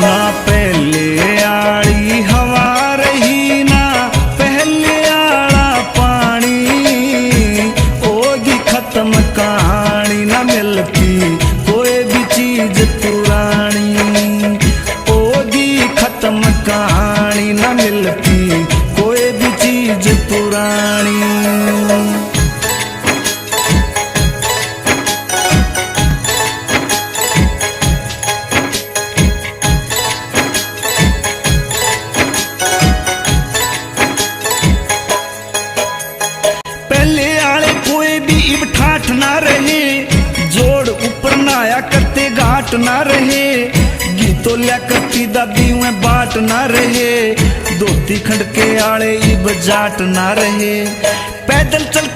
ना पहले आड़ी हवा रही, ना पहले आड़ा पानी। होगी खत्म कहानी ना मिलती, कोई भी चीज़ पुरानी। होगी खत्म कहानी ना मिलती, कोई भी चीज़ पुरानी। ਤੇ ਘਾਟ ਨਾ ਰਹੇ। ਗੀਤੋ ਲੈ ਕੱਤੀ ਦਾ ਦੀਵੇਂ ਬਾਟ ਨਾ ਰਹੇ। ਦੋਤੀ ਖੜਕੇ ਵਾਲੇ ਹੀ ਬਜਾਟ ਨਾ ਰਹੇ। ਪੈਦਲ ਚਲ